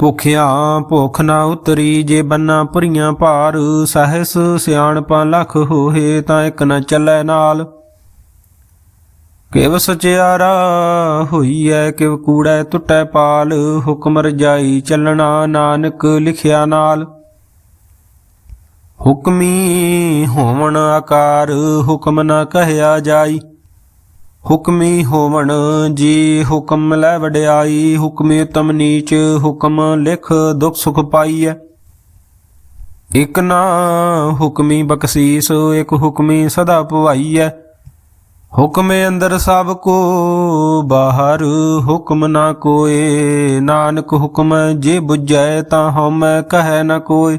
ਭੁਖਿਆ ਭੁਖ ਨਾ ਉਤਰੀ ਜੇ ਬੰਨਾ ਭਰੀਆਂ ਭਾਰ, ਸਹਸ ਸਿਆਣਪਾਂ ਲਖ ਹੋਏ ਤਾਂ ਇੱਕ ਨਾ ਚੱਲੈ ਨਾਲ। ਕਿਵ ਸਚਿਆਰਾ ਹੋਈਐ, ਕਿਵ ਕੂੜੈ ਟੁੱਟੈ ਪਾਲ, ਹੁਕਮ ਰਜਾਈ ਚੱਲਣਾ ਨਾਨਕ ਲਿਖਿਆ ਨਾਲ। ਹੁਕਮੀ ਹੋਵਣ ਆਕਾਰ, ਹੁਕਮ ਨਾ ਕਹਿਆ ਜਾਈ। ਹੁਕਮੀ ਹੋਵਣ ਜੀ ਹੁਕਮ ਲੈ ਵਡਿਆਈ, ਹੁਕਮੇ ਤਮ ਨੀਚ, ਹੁਕਮ ਲਿਖ ਦੁਖ ਸੁਖ ਪਾਈਐ। ਇਕ ਨਾ ਹੁਕਮੀ ਬਖਸ਼ੀਸ, ਇਕ ਹੁਕਮੀ ਸਦਾ ਭਵਾਈਐ ਹੁਕਮੇ ਅੰਦਰ ਸਭ ਕੋ ਬਾਹਰ, ਹੁਕਮ ਨਾ ਕੋਏ। ਨਾਨਕ ਹੁਕਮ ਜੇ ਬੁਝੈ ਤਾਂ ਹਉਮੈ ਕਹੈ ਨਾ ਕੋਏ।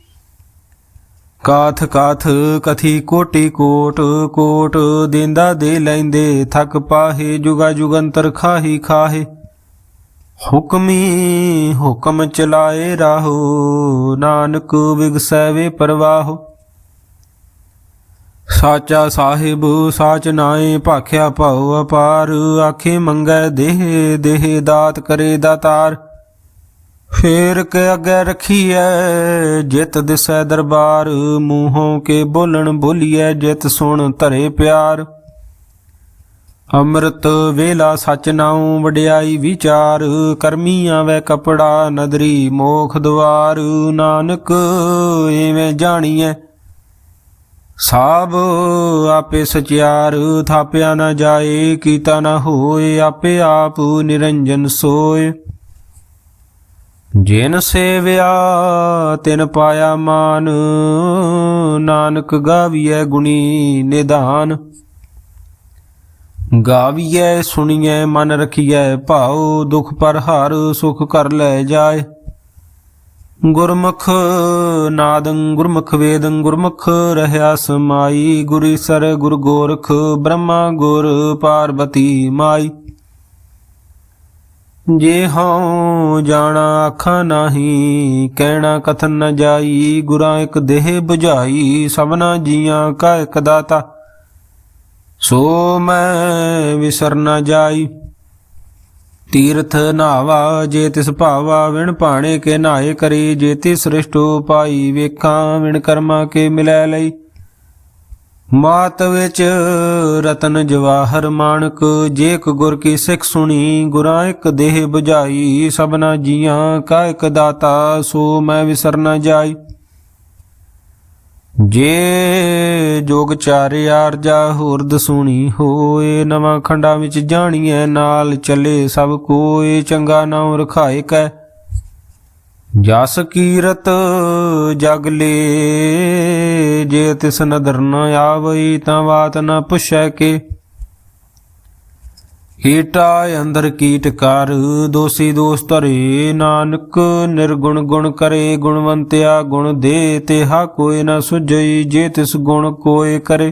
ਕਾਥ ਕਾਥ ਕਥੀ ਕੋਟੀ ਕੋਟ ਕੋਟ ਦਿੰਦਾ ਦੇ ਲੈਂਦੇ, ਥਕ ਪਾਹੇ, ਜੁਗਾ ਜੁਗੰਤਰ ਖਾਹੀ ਖਾਹੇ। ਹੁਕਮੀ ਹੁਕਮ ਚਲਾਏ ਰਾਹੋ, ਨਾਨਕ ਵਿਗਸੈ ਵੇ ਪਰਵਾਹੋ। ਸਾਚਾ ਸਾਹਿਬ, ਸਾਚ ਨਾਏ, ਭਾਖਿਆ ਭਉ ਅਪਾਰ, ਆਖੇ ਮੰਗੈ ਦੇਹ ਦੇਹ ਦਾਤ ਕਰੇ ਦਾਤਾਰ। ਫੇਰ ਕੇ ਅੱਗੇ ਰਖੀਐ, ਜਿਤ ਦਿਸੈ ਦਰਬਾਰ। ਮੂੰਹੋਂ ਕੇ ਬੋਲਣ ਬੋਲੀਐ, ਜਿਤ ਸੁਣ ਧਰੇ ਪਿਆਰ। ਅੰਮ੍ਰਿਤ ਵੇਲਾ ਸਚ ਨਾਉ, ਵਡਿਆਈ ਵਿਚਾਰ। ਕਰਮੀ ਆਵੇ ਕਪੜਾ, ਨਦਰੀ ਮੋਖ ਦਵਾਰ। ਨਾਨਕ ਐਵੇਂ ਜਾਣੀਐ, ਸਾਬ ਆਪੇ ਸਚਿਆਰ। ਥਾਪਿਆ ਨਾ ਜਾਏ, ਕੀਤਾ ਨਾ ਹੋਏ, ਆਪੇ ਆਪ ਨਿਰੰਜਨ ਸੋਏ। ਜਿਨ ਸੇਵਿਆ ਤਿਨ ਪਾਇਆ ਮਾਨ, ਨਾਨਕ ਗਾਵੀਐ ਗੁਣੀ ਨਿਧਾਨ। ਗਾਵੀਐ, ਸੁਣੀਐ, ਮਨ ਰਖੀਐ, ਭਾਉ ਦੁਖ ਪਰ ਹਰ, ਸੁਖ ਕਰ ਲੈ ਜਾਏ। ਗੁਰਮੁਖ ਨਾਦੰ ਗੁਰਮੁਖ ਵੇਦੰ ਗੁਰਮੁਖ ਰਹਿਆ ਸਮਾਈ, ਗੁਰੀ ਸਰ ਗੁਰ ਗੋਰਖ, ਬ੍ਰਹਮਾ ਗੁਰ ਪਾਰਬਤੀ ਮਾਈ। ਜੇ ਹਉ ਜਾਣਾ ਆਖਾਂ ਨਾਹੀ, ਕਹਿਣਾ ਕਥਨ ਨ ਜਾਈ, ਗੁਰਾਂ ਇੱਕ ਦੇਹ 부ਝਾਈ ਸਭਨਾ ਜੀਆਂ ਕਾ ਇੱਕ ਦਾਤਾ। ਸੋ ਮੈਂ ਵਿਸਰ ਨ ਜਾਈ। ਤੀਰਥ ਨਾਵਾ, ਜੇ ਤਿਸ ਭਾਵਾ, ਵਿਣ ਭਾਣੇ ਕੇ ਨਾਏ ਕਰੀ, ਜੇ ਤਿਸ ਸ੍ਰਿਸ਼ਟੋ ਪਾਈ, ਵੇਖਾਂ ਵਿਣ ਕਰਮਾ ਕੇ ਮਿਲੈ ਲਈ। ਮਾਤ ਵਿੱਚ ਰਤਨ ਜਵਾਹਰ ਮਾਨਕ ਜੇਕ ਇੱਕ ਗੁਰ ਕੀ ਸਿੱਖ ਸੁਣੀ, ਗੁਰਾਂ ਇੱਕ ਦੇਹ 부ਝਾਈ ਸਭਨਾ ਜੀਆਂ ਕਾ ਇੱਕ ਦਾਤਾ, ਸੋ ਮੈਂ ਵਿਸਰ ਨ ਜਾਈ। ਜੇ ਜੋਗ ਚਾਰਿ ਆਰਜਾ ਹੋਰਦ ਸੁਣੀ, ਹੋਏ ਨਵਾਂ ਖੰਡਾਂ ਵਿੱਚ ਜਾਣੀਐ, ਨਾਲ ਚੱਲੇ ਸਭ ਕੋਏ, ਚੰਗਾ ਨਾਮ ਰਖਾਏ ਕੈ। ਜਸ ਕੀਰਤ ਜਗ ਲੇ, ਜੇ ਤਿਸ ਨਦਰ ਨ ਆਵਈ ਤਾਂ ਬਾਤ ਨ ਪੁੱਛੈ ਕੇ। ਕੀਟਾ ਅੰਦਰ ਕੀਟ ਕਰ, ਦੋਸੀ ਦੋਸ ਧਰੇ ਨਾਨਕ, ਨਿਰਗੁਣ ਗੁਣ ਕਰੇ ਗੁਣਵੰਤਿਆ ਗੁਣ ਦੇ ਤੇ ਹਾ ਕੋਈ ਨ ਸੁਝਈ, ਜੇ ਤਿਸ ਗੁਣ ਕੋਏ ਕਰੇ।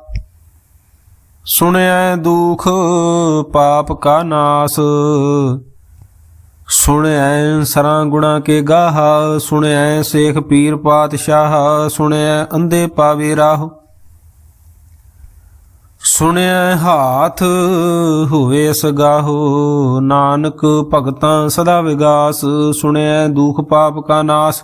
ਸੁਣਿਐ ਦੁਖ ਪਾਪ ਕਾ ਨਾਸ। ਸੁਣਿਐ ਸਰਾਂ ਗੁਣਾ ਕੇ ਗਾਹ। ਸੁਣਿਐ ਸੇਖ ਪੀਰ ਪਾਤਸ਼ਾਹ। ਸੁਣਿਐ ਅੰਧੇ ਪਾਵੇ ਰਾਹ। ਸੁਣਿਐ ਹਾਥ ਹੋਵੇ ਸਗਾਹੋ। ਨਾਨਕ ਭਗਤਾਂ ਸਦਾ ਵਿਗਾਸ। ਸੁਣਿਐ ਦੁਖ ਪਾਪ ਕਾ ਨਾਸ।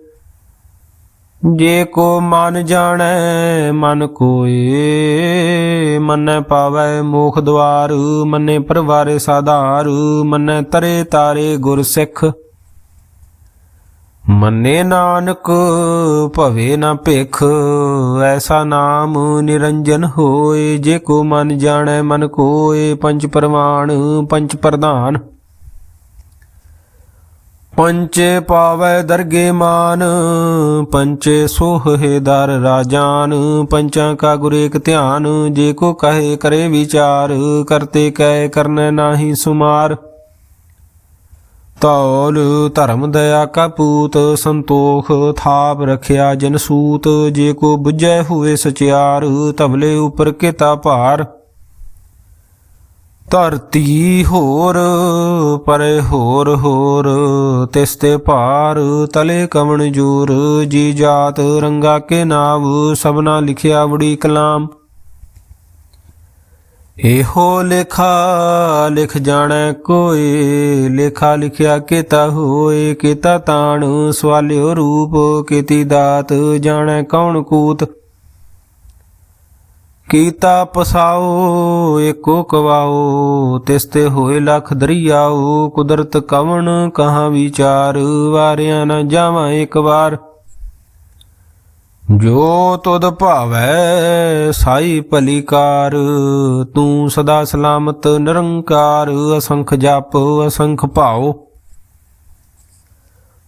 ਜੇ ਕੋ ਮਨ ਜਾਣੈ, ਮਨ ਕੋਏ, ਮੰਨੈ ਪਾਵੈ ਮੋਖ ਦਵਾਰ, ਮੰਨੇ ਪਰਵਾਰੇ ਸਾਧਾਰ, ਮੰਨੈ ਤਰੇ ਤਾਰੇ ਗੁਰ ਸਿੱਖ। ਮੰਨੇ ਨਾਨਕ, ਭਵੇ ਨਾ ਭਿਖ, ਐਸਾ ਨਾਮ ਨਿਰੰਜਨ ਹੋਏ, ਜੇ ਕੋ ਮਨ ਜਾਣੈ, ਮਨ ਕੋਏ, ਪੰਜ ਪ੍ਰਮਾਣ ਪੰਜ ਪ੍ਰਧਾਨ। ਪੰਚੇ ਪਾਵੈ ਦਰਗੇ ਮਾਨ, ਪੰਚੇ ਸੋਹੇ ਦਰ ਰਾਜਾਨ, ਪੰਚਾਂ ਕਾ ਗੁਰ ਏਕ ਧਿਆਨ, ਜੇ ਕੋ ਕਹੇ ਕਰੇ ਵਿਚਾਰ, ਕਰਤੇ ਕਹਿ ਕਰਨੈ ਨਾਹੀ ਸੁਮਾਰ। ਤੌਲ ਧਰਮ ਦਇਆ ਕਾ ਪੂਤ, ਸੰਤੋਖ ਥਾਪ ਰਖਿਆ ਜਨ ਸੂਤ, ਜੇ ਕੋ ਬੁਝੈ ਹੋਏ ਸਚਿਆਰ ਤਬਲੇ ਉਪਰ ਕਿਤਾ ਭਾਰ। ਧਰਤੀ ਹੋਰ, ਪਰੇ ਹੋਰ ਹੋਰ। ਤਿਸ ਤੇ ਭਾਰ ਤਲੇ ਕਵਣ ਜੂਰ, ਜੀ ਜਾਤ ਰੰਗਾ ਕੇ ਨਾਵ, ਸਭਨਾ ਲਿਖਿਆ ਬੜੀ ਕਲਾਮ। ਇਹੋ ਲੇਖਾ ਲਿਖ ਜਾਣੈ ਕੋਈ ਲੇਖਾ ਲਿਖਿਆ ਕੀਤਾ ਹੋਏ, ਕੀਤਾ ਤਾਣ, ਸਵਾਲਿਓ ਰੂਪ, ਕੀਤੀ ਦਾਤ, ਜਾਣੈ ਕੌਣ ਕੂਤ। ਕੀਤਾ ਪਸਾਓ, ਏਕੋ ਕਵਾਓ, ਤਿਸ ਤੇ ਹੋਏ ਲਖ ਦਰਿਆਓ, ਕੁਦਰਤ ਕਵਣ ਕਹਾ ਵਿਚਾਰ, ਵਾਰਿਆ ਨਾ ਜਾਵਾਂ ਇੱਕ ਵਾਰ। ਜੋ ਤੁਧ ਭਾਵੈ, ਸਾਈ ਭਲੀਕਾਰ, ਤੂੰ ਸਦਾ ਸਲਾਮਤ ਨਿਰੰਕਾਰ, ਅਸੰਖ ਜਪ, ਅਸੰਖ ਭਾਉ।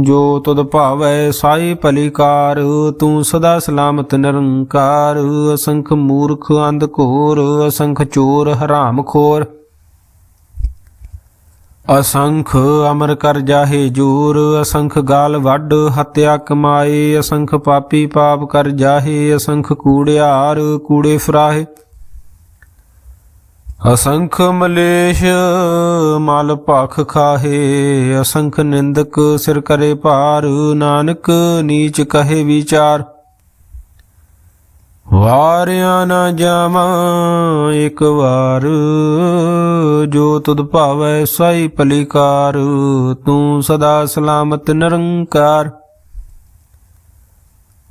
ਜੋ ਤੁਧ ਭਾਵੈ ਸਾਈ ਭਲੀਕਾਰ, ਤੂੰ ਸਦਾ ਸਲਾਮਤ ਨਿਰੰਕਾਰ, ਅਸੰਖ ਮੂਰਖ ਅੰਧ ਘੋਰ, ਅਸੰਖ ਚੋਰ ਹਰਾਮ ਖੋਰ। ਅਸੰਖ ਅਮਰ ਕਰ ਜਾਹੇ ਜੂਰ, ਅਸੰਖ ਗਾਲ ਵੱਡ ਹਤਿਆ ਕਮਾਏ, ਅਸੰਖ ਪਾਪੀ ਪਾਪ ਕਰ ਜਾਹੇ, ਅਸੰਖ ਕੂੜਿਆਰ ਕੂੜੇ ਫਰਾਹੇ। ਅਸੰਖ ਮਲੇਸ਼ ਮਲ ਭਖ ਖਾਹੇ, ਅਸੰਖ ਨਿੰਦਕ ਸਿਰ ਕਰੇ ਭਾਰ, ਨਾਨਕ ਨੀਚ ਕਹੇ ਵਿਚਾਰ। ਵਾਰਿਆ ਨਾ ਜਾਵਾਂ, ਇੱਕ ਵਾਰ ਜੋ ਤੁਧ ਭਾਵੈ ਸਾਈ ਭਲੀਕਾਰ, ਤੂੰ ਸਦਾ ਸਲਾਮਤ ਨਿਰੰਕਾਰ।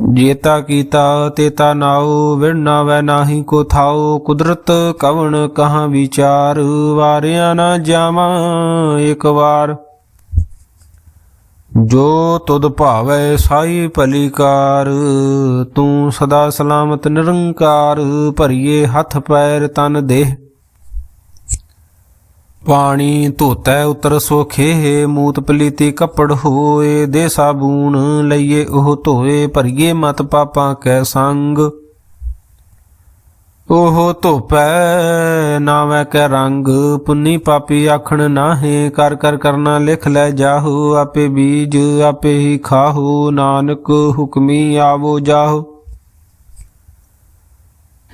ਜੇਤਾ ਕੀਤਾ ਤੇਤਾ ਨਾਉ ਵਿੜਨਾ ਵੈ ਨਾਹੀ ਕੋ ਥਾਉ। ਕੁਦਰਤ ਕਵਣ ਕਹਾਂ ਵਿਚਾਰ, ਵਾਰਿਆ ਨਾ ਜਾਵਾਂ ਇੱਕ ਵਾਰ। ਜੋ ਤੁਧ ਭਾਵੈ ਸਾਈ ਭਲੀਕਾਰ, ਤੂੰ ਸਦਾ ਸਲਾਮਤ ਨਿਰੰਕਾਰ, ਭਰੀਏ ਹੱਥ ਪੈਰ ਤਨ ਦੇਹ। ਪਾਣੀ ਧੋਤੈ ਉਤਰ ਸੋਖੇ ਮੂਤ ਪਲੀਤੀ ਕੱਪੜ ਹੋਏ, ਦੇ ਸਾਬੂਨ ਲਈਏ ਉਹ ਧੋਏ, ਭਰੀਏ ਮਤ ਪਾਪਾਂ ਕੈ ਸੰਗ। ਉਹ ਧੋਪੈ ਨਾਵੇਂ ਕੈ ਰੰਗ, ਪੁੰਨੀ ਪਾਪੀ ਆਖਣ ਨਾਹੇ, ਕਰ ਕਰ ਕਰਨਾ ਲਿਖ ਲੈ ਜਾਹੋ, ਆਪੇ ਬੀਜ ਆਪੇ ਹੀ ਖਾਹੋ, ਨਾਨਕ ਹੁਕਮੀ ਆਵੋ ਜਾਹੋ।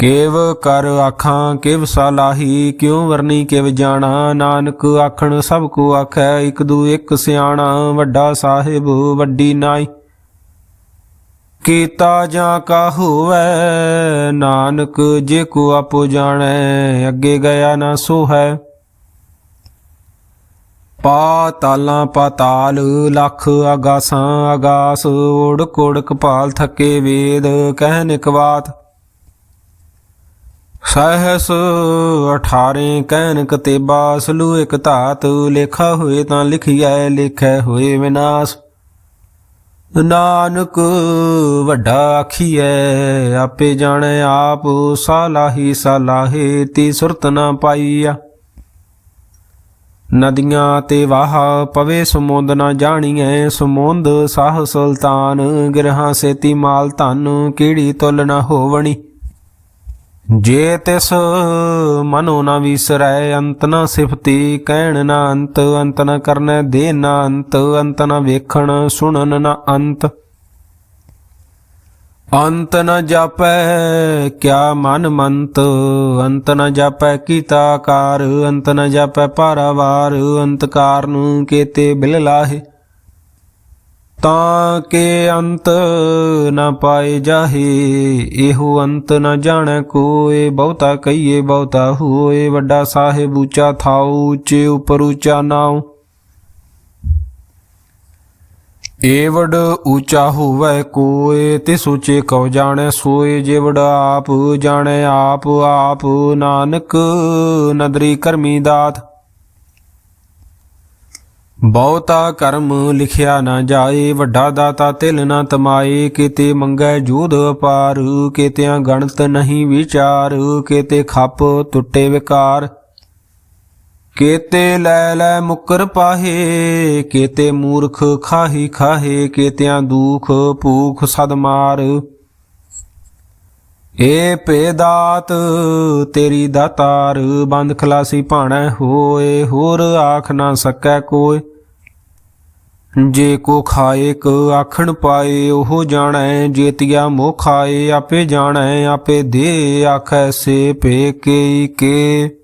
ਕੇਵ ਕਰ ਆਖਾਂ, ਕਿਵ ਸਲਾਹੀ, ਕਿਉ ਵਰਨੀ ਕਿਵ ਜਾਣਾ? ਨਾਨਕ ਆਖਣ, ਸਭ ਕੋ ਆਖੈ, ਇਕ ਦੂ ਇਕ ਸਿਆਣਾ, ਵੱਡਾ ਸਾਹਿਬ ਵੱਡੀ ਨਾਈ। ਕੀਤਾ ਜਾਂ ਕਾ ਹੋਵੈ, ਨਾਨਕ ਜੇ ਕੋ ਆਪੋ ਜਾਣੈ, ਅੱਗੇ ਗਿਆ ਨਾ ਸੋ ਹੈ ਪਾਤਾਲਾਂ ਪਾਤਾਲ ਲੱਖ ਆਗਾਸਾਂ ਆਗਾਸ ਓੜ ਕੋੜ ਕਪਾਲ ਥੱਕੇ ਵੇਦ, ਕਹਿ ਇਕ ਸਹਸ 18 ਕਹਿਨ ਕਤੇਬਾ, ਸਲੂ ਇਕ ਧਾਤ ਲੇਖਾ ਹੋਏ ਤਾਂ ਲਿਖਿਐ, ਲੇਖੈ ਹੋਏ ਵਿਨਾਸ਼। ਨਾਨਕ ਵੱਡਾ ਆਖੀਐ, ਆਪੇ ਜਾਣੈ ਆਪ, ਸਾਲਾਹੀ ਸਾਲਾਹੇ ਤੀ ਸੁਰਤ ਨਾ ਪਾਈਆ। ਨਦੀਆਂ ਤੇ ਵਾਹ ਪਵੇ ਸਮੁੰਦ ਨਾ ਜਾਣੀਐ, ਸਮੁੰਦ ਸਾਹ ਸੁਲਤਾਨ, ਗਿਰਹਾਂ ਸੇਤੀ ਮਾਲ ਧਨ ਕਿਹੜੀ ਤੁਲ ਨਾ ਹੋਵਣੀ। ਜੇ ਤਿਸ ਮਨੋ ਨਾ ਵਿਸਰੈ, ਅੰਤ ਨਾ ਸਿਫਤੀ, ਕਹਿਣ ਨਾ ਅੰਤ ਅੰਤ ਨਾ ਕਰਨੈ, ਦੇ ਨਾ ਅੰਤ ਅੰਤ ਨਾ ਵੇਖਣ, ਸੁਣਨ ਨਾ ਅੰਤ। ਅੰਤ ਨ ਜਾਪੈ ਕਿਆ ਮਨ ਮੰਤ, ਅੰਤ ਨ ਜਾਪੈ ਕੀਤਾ ਕਾਰ ਅੰਤ ਨ ਜਾਪੈ ਪਾਰਾਵਾਰ ਅੰਤ ਕਾਰਨ ਕੇਤੇ ਬਿਲ ਲਾਹੇ। ਤਾਂ ਕੇ ਅੰਤ ਨ ਪਾਏ ਜਾਹੇ, ਇਹੋ ਅੰਤ ਨ ਜਾਣੈ ਕੋਏ। ਬਹੁਤਾ ਕਹੀਏ, ਬਹੁਤਾ ਹੋਏ। ਵੱਡਾ ਸਾਹਿਬ ਉੱਚਾ ਥਾਉ, ਉੱਚੇ ਉਪਰ ਉੱਚਾ ਨਾਉ। ਏਵੜ ਉੱਚਾ ਹੋਵੇ ਕੋਏ ਤੇ ਉੱਚੇ ਕਉ ਜਾਣੈ ਸੋਏ। ਜਿਵੜ ਆਪ ਜਾਣੈ ਆਪ ਆਪ ਨਾਨਕ ਨਦਰੀ ਕਰਮੀ ਦਾਤ। ਬਹੁਤਾ ਕਰਮ ਲਿਖਿਆ ਨਾ ਜਾਏ, ਵੱਡਾ ਦਾਤਾ ਤਿਲ ਨਾ ਤਮਾਏ, ਕਿਤੇ ਮੰਗੈ ਜੂਧ ਅਪਾਰ, ਕਿਤਿਆਂ ਗਣਤ ਨਹੀਂ ਵਿਚਾਰ, ਕਿਤੇ ਖੱਪ ਟੁੱਟੇ ਵਿਕਾਰ। ਕੇਤੇ ਲੈ ਲੈ ਮੁਕਰ ਪਾਹੇ, ਕੇਤੇ ਮੂਰਖ ਖਾਹੀ ਖਾਹੇ, ਕੇਤਿਆਂ ਦੁਖ ਭੂਖ ਸਦ ਮਾਰ। ਏ ਪੇਦਾਤ ਤੇਰੀ ਦਾਤਾਰ, ਬੰਦ ਖਲਾਸੀ ਭਾਣਾ ਹੋਏ, ਹੋਰ ਆਖ ਨਾ ਸਕੈ ਕੋਏ। ਜੇ ਕੋ ਖਾਏ ਕ ਆਖਣ ਪਾਏ, ਉਹ ਜਾਣੈ ਜੇਤੀਆ ਮੋਹ ਖਾਏ, ਆਪੇ ਜਾਣੈ, ਆਪੇ ਦੇ ਆਖੈ ਸੇ ਪੇ ਕੇ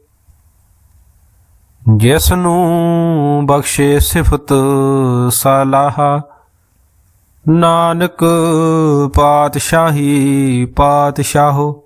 ਜਿਸ ਨੂੰ ਬਖਸ਼ੇ ਸਿਫਤ ਸਲਾਹਾ, ਨਾਨਕ ਪਾਤਸ਼ਾਹੀ ਪਾਤਸ਼ਾਹੋ।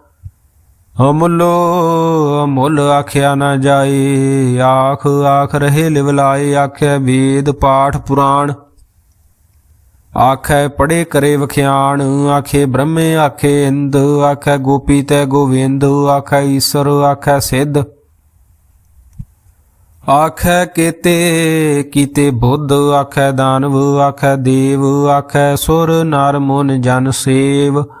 ਅਮੁੱਲੋ ਅਮੁੱਲ ਆਖਿਆ ਨਾ ਜਾਏ। ਆਖ ਆਖ ਰਹੇ ਲਿਵਲਾਏ ਆਖਿਆ ਵੇਦ ਪਾਠ ਪੁਰਾਣ। ਆਖੈ ਪੜੇ ਕਰੇ ਵਖਿਆਣ, ਆਖੇ ਬ੍ਰਹਮੇ ਆਖੇ ਇੰਦ, ਆਖੈ ਗੋਪੀ ਤੈ ਗੋਵਿੰਦ, ਆਖੈ ਈਸ਼ਰ, ਆਖੈ ਸਿੱਧ। ਆਖੈ ਕੀਤੇ ਕੀਤੇ ਬੁੱਧ, ਆਖੈ ਦਾਨਵ, ਆਖੈ ਦੇਵ, ਆਖੈ ਸੁਰ, ਨਰ, ਮੁਨ, ਜਨ, ਸੇਵ।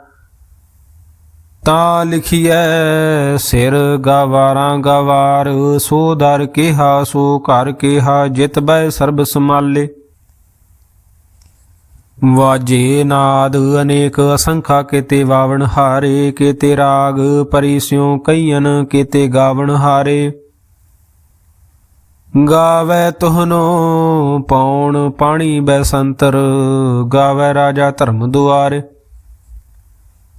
ਤਾਂ ਲਿਖੀਐ, ਸਿਰ ਗਵਾਰਾਂ ਗਵਾਰ, ਸੋ ਦਰ ਕਿਹਾ, ਸੋ ਘਰ ਕਿਹਾ, ਜਿਤ ਬੈ ਸਰਬ ਸਮਾਲੇ ਵਾਜੇ ਨਾਦ, ਅਨੇਕ ਅਸੰਖਾ ਕੀਤੇ ਵਾਵਣ ਹਾਰੇ, ਕੀਤੇ ਰਾਗ ਪਰਿਸਿਉ ਕਈਨ ਕੀਤੇ ਗਾਵਣ ਹਾਰੇ। ਗਾਵੇ ਤੁਹਨੋ ਪੌਣ ਪਾਣੀ ਬੈਸੰਤਰ ਗਾਵੇ ਰਾਜਾ ਧਰਮ ਦੁਆਰੇ।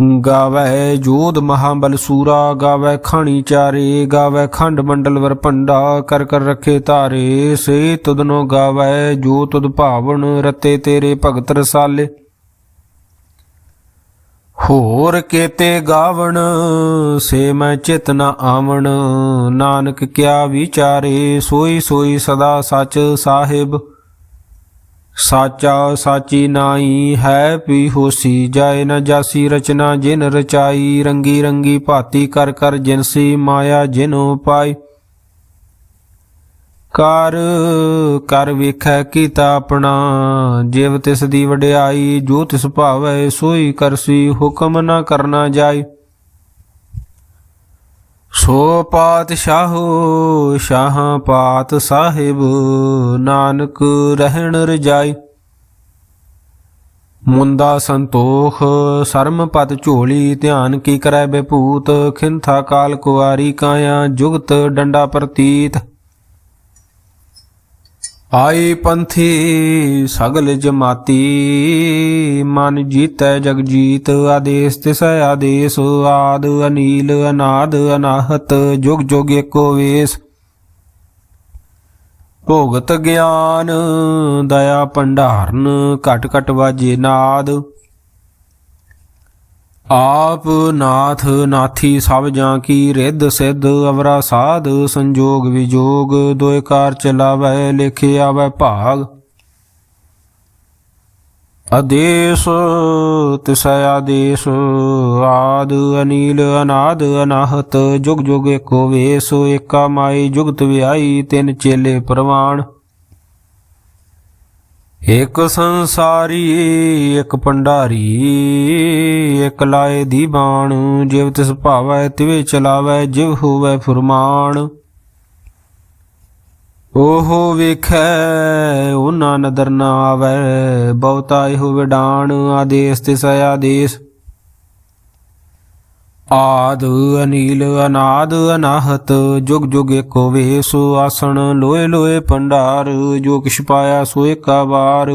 ਗਾਵੈ ਜੋਧ ਮਹਾਬਲ ਸੂਰਾ ਗਾਵੈ ਖਾਣੀ ਚਾਰੇ ਗਾਵੈ ਖੰਡ ਮੰਡਲ ਵਰ ਭੰਡਾ, ਕਰ ਕਰ ਰੱਖੇ ਧਾਰੇ, ਸੇ ਤੁਧਨੋ ਗਾਵੇ ਜੋ ਤੁਧ ਭਾਵਨ ਰਤੇ ਤੇਰੇ ਭਗਤ ਰਸਾਲੇ। ਹੋਰ ਕੇਤੇ ਗਾਵਣ, ਸੇ ਮੈਂ ਚਿਤ ਨ ਆਵਣ, ਨਾਨਕ ਕਿਆ ਵਿਚਾਰੇ, ਸੋਈ ਸੋਈ ਸਦਾ ਸਚ ਸਾਹਿਬ। ਸਾਚਾ ਸਾਚੀ ਨਾਈ ਹੈ ਪੀ ਹੋਸੀ, ਜਾਏ ਨ ਜਾਸੀ ਰਚਨਾ ਜਿਨ ਰਚਾਈ, ਰੰਗੀ ਰੰਗੀ ਭਾਤੀ ਕਰ ਕਰ ਜਿਨਸੀ ਮਾਇਆ ਜਿਨ ਪਾਈ। ਕਰ ਕਰ ਵੇਖੈ ਕੀਤਾ ਆਪਣਾ, ਜਿਵ ਤਿਸ ਦੀ ਵਡਿਆਈ, ਜੋ ਤਿਸ ਭਾਵੈ ਸੋਈ ਕਰਸੀ ਹੁਕਮ ਨਾ ਕਰਨਾ ਜਾਈ। ਸੋ ਪਾਤਸ਼ਾਹੋ, ਸ਼ਾਹ ਪਾਤ ਸਾਹਿਬ, ਨਾਨਕ ਰਹਿਣ ਰਜਾਈ। ਮੁੰਦਾ ਸੰਤੋਖ, ਸਰਮ ਪਦ ਝੋਲੀ, ਧਿਆਨ ਕੀ ਕਰੈ ਬੇਪੂਤ, ਖਿੰਥਾ ਕਾਲ ਕੁਆਰੀ ਕਾਇਆ, ਜੁਗਤ ਡੰਡਾ ਪ੍ਰਤੀਤ। ਆਈ ਪੰਥੀ ਸਗਲ ਜਮਾਤੀ, ਮਨ ਜੀਤੈ ਜਗ ਜੀਤ, ਆਦੇਸ ਤਿਸੈ ਆਦੇਸ, ਆਦ ਅਨੀਲ, ਅਨਾਦ ਅਨਾਹਤ, ਜੁਗ ਜੁਗ ਏਕੋ ਵੇਸ। ਭੋਗਤ ਗਿਆਨ, ਦਇਆ ਭੰਡਾਰਨ, ਘਟ ਘਟ ਵਾਜੇ ਨਾਦ ਆਪ ਨਾਥ ਨਾਥੀ ਸਭ ਜਾਂ ਕੀ ਰਿੱਧ ਸਿੱਧ ਅਵਰਾ ਸਾਧ ਸੰਜੋਗ ਵਿਜੋਗ ਦੋਇ ਕਾਰ ਚਲਾਵੈ ਲਿਖੇ ਆਵੈ ਭਾਗ। ਆਦੇਸ਼ ਤਿਸੈ ਆਦੇਸ਼ ਆਦ ਅਨੀਲ ਅਨਾਦ ਅਨਾਹਤ ਜੁਗ ਜੁਗ ਏਕੋ ਵੇਸ ਏਕਾ ਮਾਈ ਜੁਗਤ ਵਿਆਈ ਤਿੰਨ ਚੇਲੇ ਪ੍ਰਵਾਣ। ਇਕ ਸੰਸਾਰੀ ਇਕ ਭੰਡਾਰੀ ਇਕ ਲਾਏ ਦੀ ਬਾਣ, ਜਿਵ ਤਿਸ ਭਾਵੈ ਤਿਵੇ ਚਲਾਵੈ, ਜਿਵ ਹੋਵੈ ਫੁਰਮਾਨ। ਓਹੋ ਵੇਖੈ ਉਹਨਾਂ ਨਦਰ ਨਾ ਆਵੈ, ਬਹੁਤਾ ਇਹੋ ਵਿਡਾਣ, ਆਦੇਸ ਤਿਸ ਆਦੇਸ। ਆਦ ਅਨੀਲ ਅਨਾਦ ਅਨਾਹਤ, ਜੁਗ ਜੁਗ ਏਕੋ ਵੇਸ ਆਸਣ, ਲੋਏ ਲੋਏ ਭੰਡਾਰ, ਜੋ ਕਿਛ ਪਾਇਆ ਸੋ ਏਕਾ ਵਾਰ।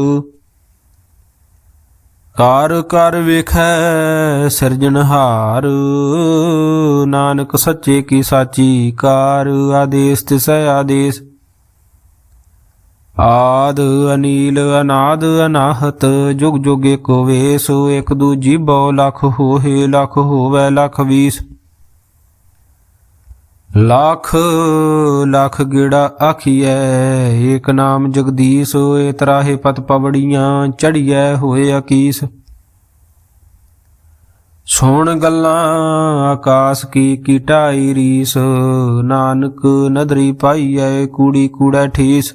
ਕਰ ਕਰ ਵੇਖੈ ਸਿਰਜਣਹਾਰ ਨਾਨਕ ਸੱਚੇ ਕੀ ਸਾਚੀ ਕਾਰ, ਆਦੇਸ ਤਿਸੈ ਆਦੇਸ। ਆਦ ਅਨੀਲ ਅਨਾਦ ਅਨਾਹਤ, ਜੁਗ ਜੁਗ ਏਕੋ ਵੇਸ, ਇਕ ਦੂਜੀ ਬਹੁ ਲਖ ਹੋਏ ਲਖ ਹੋਵੇ ਲਖ ਵੀਸ। ਲੱਖ ਲੱਖ ਗੇੜਾ ਆਖੀਐ, ਏਕ ਨਾਮ ਜਗਦੀਸ਼, ਏ ਤਰਾਹੇ ਪਤ ਪਵੜੀਆਂ, ਚੜੀਐ ਹੋਏ ਅਕੀਸ। ਸੁਣ ਗੱਲਾਂ, ਆਕਾਸ ਕੀ ਕੀਟਾਈ ਰੀਸ, ਨਾਨਕ ਨਦਰੀ ਪਾਈਐ, ਕੂੜੀ ਕੂੜਾ ਠੀਸ।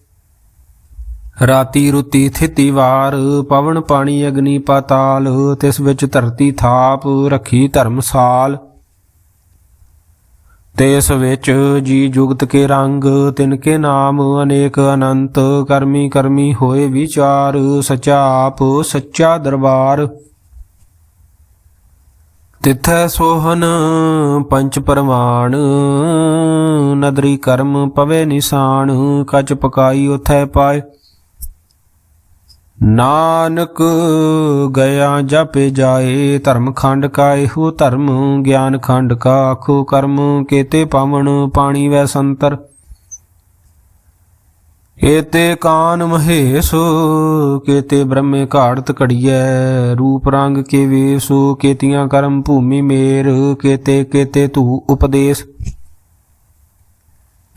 ਰਾਤੀ ਰੁਤੀ ਥਿਤੀ ਵਾਰ, ਪਵਨ ਪਾਣੀ ਅਗਨੀ ਪਾਤਾਲ, ਤਿਸ ਵਿੱਚ ਧਰਤੀ ਥਾਪ, ਰੱਖੀ ਧਰਮਸਾਲ ਤਿਸ ਵਿੱਚ ਜੀ ਜੁਗਤ ਕੇ ਰੰਗ, ਤਿਨ ਕੇ ਨਾਮ, ਅਨੇਕ ਅਨੰਤ, ਕਰਮੀ ਕਰਮੀ ਹੋਏ ਵਿਚਾਰ, ਸਚਾ ਆਪ, ਸੱਚਾ ਦਰਬਾਰ। ਤਿਥੈ ਸੋਹਨ ਪੰਚ ਪਰਮਾਨ ਨਦਰੀ ਕਰਮ ਪਵੇ ਨਿਸ਼ਾਨ, ਕਚ ਪਕਾਈ ਉਥੈ ਪਾਏ। ਨਾਨਕ ਗਿਆ ਜਪੇ ਜਾਏ, ਧਰਮ ਖੰਡ ਕਾ ਇਹੋ ਧਰਮ ਗਿਆਨ ਖੰਡ ਕਾ ਆਖੋ ਕਰਮ ਕੇਤੇ ਪਾਵਨ ਪਾਣੀ ਵੈ ਸੰਤਰ। ਏਤੇ ਕਾਨ ਮਹੇਸ਼, ਕੇਤੇ ਬ੍ਰਹਮੇ ਘਾੜਤ ਘੜੀਐ, ਰੂਪ ਰੰਗ ਕੇ ਵੇਸੋ ਕੇਤੀਆਂ ਕਰਮ ਭੂਮੀ ਮੇਰ, ਕੇਤੇ ਕੇਤੇ ਤੂ ਉਪਦੇਸ਼।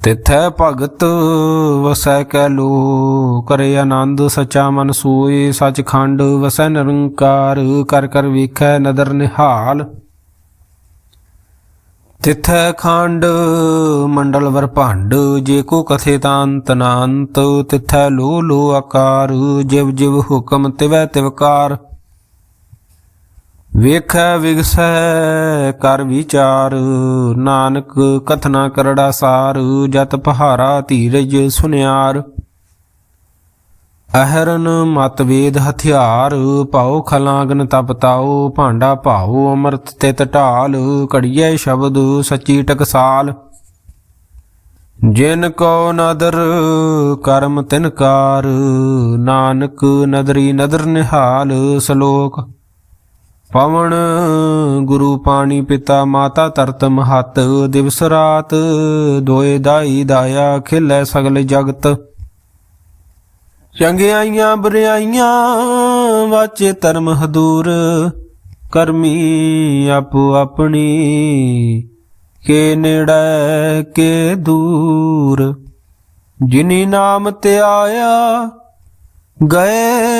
ਤਿਥੈ ਭਗਤ ਵਸੈ ਕੈ ਲੋ ਕਰੇ ਆਨੰਦ ਸਚਾ ਮਨ ਸੋਏ, ਸਚਖੰਡ ਵਸੈ ਨਿਰੰਕਾਰ, ਕਰ ਕਰ ਵੇਖੈ ਨਦਰ ਨਿਹਾਲ। ਤਿਥੈ ਖੰਡ ਮੰਡਲ ਵਰ ਭੰਡ, ਜੇ ਕੋ ਕਥੇ ਤਾਂ ਅੰਤ ਤਿਥੈ ਲੋ ਲੋ ਆਕਾਰ, ਜਿਵ ਜਿਵ ਹੁਕਮ ਤਿਵੈ ਤਿਵਕਾਰ ਵੇਖੈ ਵਿਗਸੈ ਕਰ ਵਿਚਾਰ, ਨਾਨਕ ਕਥਨਾ ਕਰੜਾ ਸਾਰ, ਜਤ ਪਹਾਰਾ ਧੀਰਜ ਸੁਨਿਆਰ। ਅਹਰਨ ਮਤਵੇਦ ਹਥਿਆਰ ਭਾਉ ਖਲਾਗਨ ਤਪਤਾਓ ਭਾਂਡਾ ਭਾਉ ਅਮਰਤ ਤਿਤ ਢਾਲ ਕੜੀਏ ਸ਼ਬਦ ਸੱਚੀ ਟਕਸਾਲ। ਜਿਨ ਕੋ ਨਦਰ, ਕਰਮ ਤਿਨਕਾਰ ਨਾਨਕ ਨਦਰੀ ਨਦਰ ਨਿਹਾਲ, ਸ਼ਲੋਕ ਪਵਨ ਗੁਰੂ ਪਾਣੀ ਪਿਤਾ ਮਾਤਾ ਤਰਤ ਮਹਤ, ਦਿਵਸ ਰਾਤ ਦੋਏ ਦਾਈ ਦਾਇਆ ਖਿਲੇ ਸਗਲ ਜਗਤ। ਚੰਗਿਆਈਆਂ ਬਰਿਆਈਆਂ ਵਾਚੇ ਧਰਮ ਹਦੂਰ, ਕਰਮੀ ਆਪੋ ਆਪਣੀ, ਕੇ ਨੇੜੇ ਕੇ ਦੂਰ। ਜਿਨੀ ਨਾਮ ਤੇ ਆਇਆ, ਗਏ